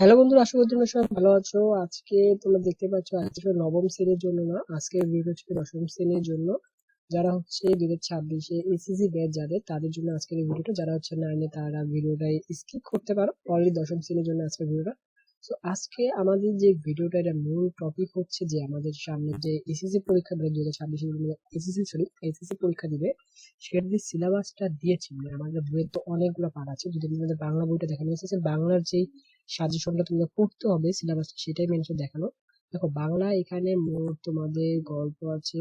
Hello বন্ধুরা, আশা করি তোমরা সবাই ভালো আছো। আজকে তোমরা দেখতে পাচ্ছ, আজকে নবম শ্রেণির জন্য না, আজকে ভিডিও হচ্ছে দশম শ্রেণির জন্য। যারা হচ্ছে দু হাজার ছাব্বিশে এসিসি ব্যাচ যাদের তাদের জন্য আজকের এই ভিডিওটা যারা হচ্ছে নাইনে, তারা ভিডিওটা স্কিপ করতে পারো। অলরেডি দশম শ্রেণির জন্য আজকের ভিডিওটা তো আজকে আমাদের যে ভিডিওটা এটা মূল টপিক হচ্ছে যে আমাদের সামনে যে এসএসসি পরীক্ষা দেবে দু হাজার ছাব্বিশে এসএসসি সরি এসএসসি পরীক্ষা দিবে সেটা যে সিলেবাসটা দিয়েছে মানে আমাদের বইয়ের তো অনেকগুলো পার্ট আছে, যদি আমাদের বাংলা বইটা দেখানো হয়েছে বাংলার যেই সাজেশনটা তোমাদের পড়তে হবে সিলেবাসটা সেটাই মেনশন দেখানো। দেখো, বাংলা এখানে মোট তোমাদের গল্প আছে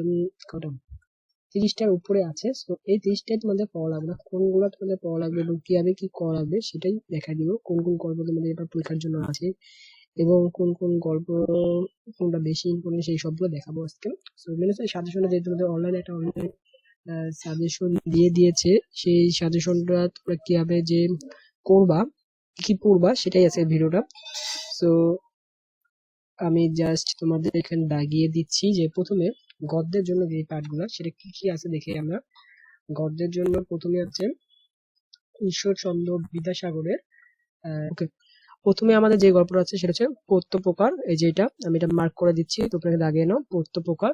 কটা তিরিশটার উপরে আছে। সো এই তিরিশটাই তোমাদের পড়া লাগবে না। কোনগুলো তোমাদের পড়া লাগবে এবং কীভাবে কি করা লাগবে সেটাই দেখা দিব কোন কোন গল্প তোমাদের এবার পরীক্ষার জন্য আছে এবং কোন কোন গল্প কোনটা বেশি ইম্পর্টেন্ট সেই সবগুলো দেখাবো আজকে। সো মেনে সাজেশনে যে তোমাদের অনলাইনে একটা অনলাইন সাজেশন দিয়ে দিয়েছে সেই সাজেশনটা তোমরা কীভাবে যে করবা কি পড়বা সেটাই আছে ভিডিওটা। সো আমি জাস্ট তোমাদের এখানে দাগিয়ে দিচ্ছি যে প্রথমে গদ্যের জন্য যে পাঠগুলো, সেটা কি কি আছে দেখে আমরা। গদ্যের জন্য প্রথমে আছে ঈশ্বরচন্দ্র বিদ্যাসাগরের ওকে প্রথমে আমাদের যে গল্পটা আছে সেটা হচ্ছে প্রকার এই যে এটা, আমি এটা মার্ক করে দিচ্ছি, তোমরা দাগিয়ে নাও প্রকার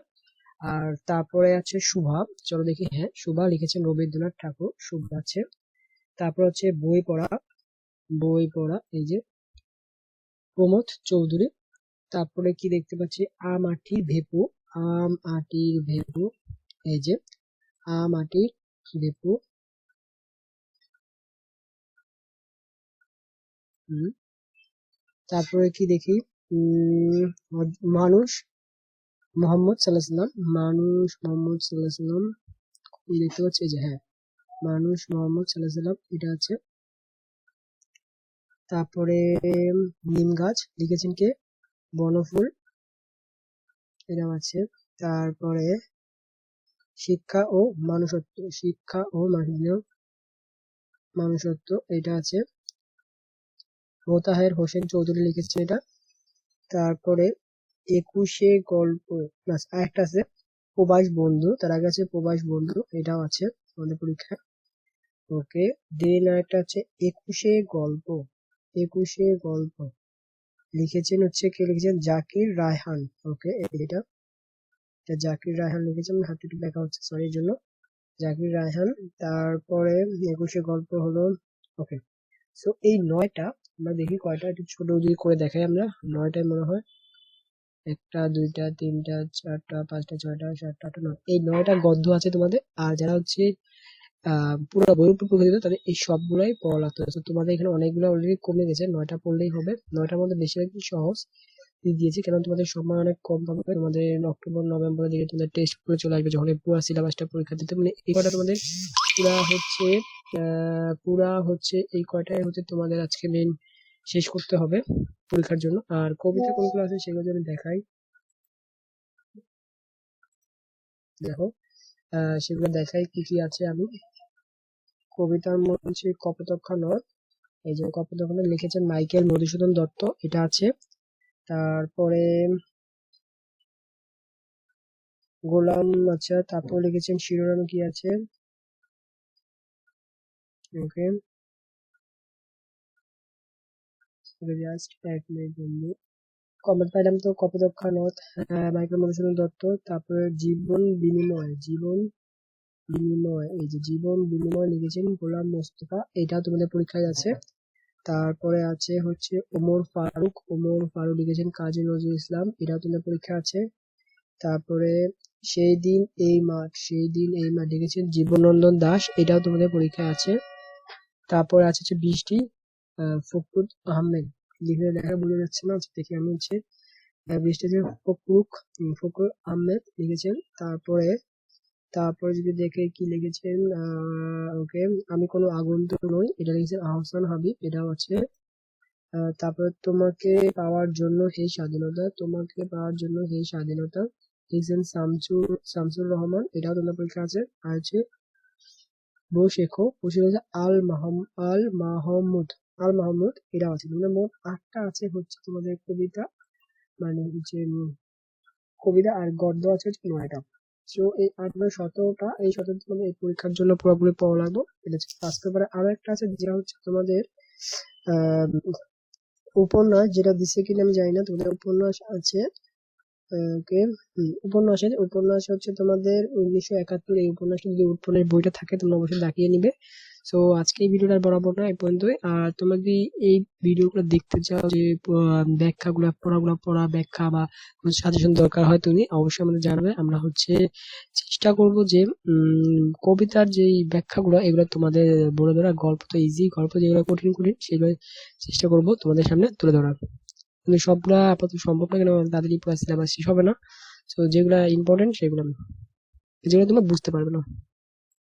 আর তারপরে আছে শুভা চলো দেখি হ্যাঁ শুভা লিখেছেন রবীন্দ্রনাথ ঠাকুর শুভা আছে। তারপর হচ্ছে বই পড়া বই পড়া, এই যে প্রমোদ চৌধুরী। তারপরে কি দেখতে পাচ্ছি? আম আটির ভেপু আম আটির ভেপু, এই যে, আম আটির ভেপু। তারপরে কি দেখি? মানুষ, মোহাম্মদ সাল্লাহাম মানুষ মোহাম্মদ সাল্লাহাম দেখতে পাচ্ছি যে হ্যাঁ মানুষ মোহাম্মদ সাল্লাহাম এটা আছে তারপরে নিম গাছ, লিখেছেন কে? বনফুল এরকম আছে। তারপরে শিক্ষা ও মানুষত্ব, শিক্ষা ও মানুষত্ব, এটা আছে। মোতাহের হোসেন চৌধুরী লিখেছেন এটা। তারপরে একুশে গল্প আরেকটা আছে, প্রবাস বন্ধু, তার আগে আছে প্রবাস বন্ধু, এটাও আছে আমাদের পরীক্ষায় ওকে, দেন আরেকটা আছে, একুশে গল্প একুশে গল্প। লিখেছেন হচ্ছে কে লিখেছেন? জাকির রায়হান। ওকে এটা। জাকির রায়হান লিখেছেন, হাতে একটু দেখা হচ্ছে সরি জন্য। জাকির রায়হান, তারপরে একুশে গল্প হলো ওকে সো এই নয়টা, আমরা দেখি কয়টা, একটু ছোট যদি করে দেখাই আমরা। নয়টায় মনে হয়। একটা, দুইটা, তিনটা, চারটা, পাঁচটা, ছয়টা, সাতটা, আটটা, নয়। এই নয়টা গদ্য আছে তোমাদের। আর যারা হচ্ছে পুরো বই উপর দিত তাদের এই সবগুলাই পড়া লাগতো তো তোমাদের এখানে অনেকগুলো অলরেডি কমে গেছে, নয়টা পড়লেই হবে। নয়টার মধ্যে বেশিরভাগই সহজ দিয়েছি কেন তোমাদের সময় অনেক কম পাবে। তোমাদের অক্টোবর, নভেম্বরের দিকে তোমাদের টেস্ট করে চলে আসবে, যখন পুরো সিলেবাসটা পরীক্ষা দিতে। মানে এই কয়টা তোমাদের? পুরা হচ্ছে পুরা হচ্ছে, এই কয়টাই হচ্ছে তোমাদের আজকে মেন শেষ করতে হবে পরীক্ষার জন্য। আর কবিতা কোনগুলো আছে সেগুলো যদি দেখাই? দেখো সেগুলো দেখাই কি কি আছে আমি। কবিতার মধ্যে কপোতক্ষানর এই যে কপোতক্ষানর লিখেছেন মাইকেল মধুসূদন দত্ত, এটা আছে। তারপরে গোলাম আচ্ছা তারপর লিখেছেন শিরোনাম কি আছে? ওকে। জাস্ট তো কপোতক্ষানথ মাইকেল মধুসূদন দত্ত, তারপরে জীবন বিনিময়, জীবন বিনিময় এই যে জীবন বিনিময় লিখেছেন গোলাম মোস্তফা এটাও তোমাদের পরীক্ষায় আছে। তারপরে আছে হচ্ছে ওমর ফারুক ওমর ফারুক লিখেছেন কাজী নজরুল ইসলাম এটাও তোমাদের পরীক্ষা আছে। তারপরে সেই দিন এই মাঠ সেই দিন এই মাঠ লিখেছেন জীবননন্দন দাস এটাও তোমাদের পরীক্ষায় আছে। তারপরে আছে হচ্ছে বৃষ্টি ফখরুদ আহমেদ লিখে দেখা বোঝা যাচ্ছে না দেখি আমি হচ্ছে বৃষ্টি ফখরুক ফখরুল আহমেদ লিখেছেন। তারপরে তারপরে যদি দেখে কি লিখেছেন ওকে, আমি কোনো আগন্তুক নই, এটা লিখেছেন আহসান হাবিব এটাও আছে তারপরে তোমাকে পাওয়ার জন্য হে স্বাধীনতা, তোমাকে পাওয়ার জন্য হে স্বাধীনতা, লিখেছেন শামসুর শামসুর রহমান, এটাও তোমার পরীক্ষা আছে হচ্ছে বউ শেখো বসে রয়েছে আল মাহম, আল মাহমুদ আল মাহমুদ, এটাও আছে মানে মোট আটটা আছে হচ্ছে তোমাদের কবিতা মানে হচ্ছে কবিতা আর গদ্য আছে হচ্ছে নয়টা। সো এই আট শতটা এই সতেরো মানে এই পরীক্ষার জন্য পুরোপুরি পড়া লাগবে। ফার্স্ট পেপারে আরও একটা আছে, যেটা হচ্ছে তোমাদের উপন্যাস, যেটা দিছে কিনা আমি জানি না, তোমাদের উপন্যাস আছে, ওকে উপন্যাসের, উপন্যাস হচ্ছে তোমাদের উনিশশো একাত্তর, এই উপন্যাসটা যদি উপন্যাস বইটা থাকে, তোমরা অবশ্যই দেখিয়ে নিবে। সো আজকে এই ভিডিওটা বরাবর না, এই পর্যন্তই। আর তোমরা যদি এই ভিডিওগুলো দেখতে চাও যে ব্যাখ্যাগুলো, পড়াগুলো পড়া, ব্যাখ্যা বা সাজেশন দরকার হয় তুমি অবশ্যই আমাদের জানাবে। আমরা হচ্ছে চেষ্টা করব যে কবিতার যে ব্যাখ্যাগুলো, এগুলো তোমাদের বলে ধরা গল্প তো ইজি গল্প যেগুলো কঠিন কঠিন, সেগুলো চেষ্টা করব তোমাদের সামনে তুলে ধরা কিন্তু সবগুলা আপাতত সম্ভব না কেন তাদেরই পুরো সিলেবাস শেষ হবে না। তো যেগুলা ইম্পর্টেন্ট সেগুলো, যেগুলো তোমরা বুঝতে পারবে না।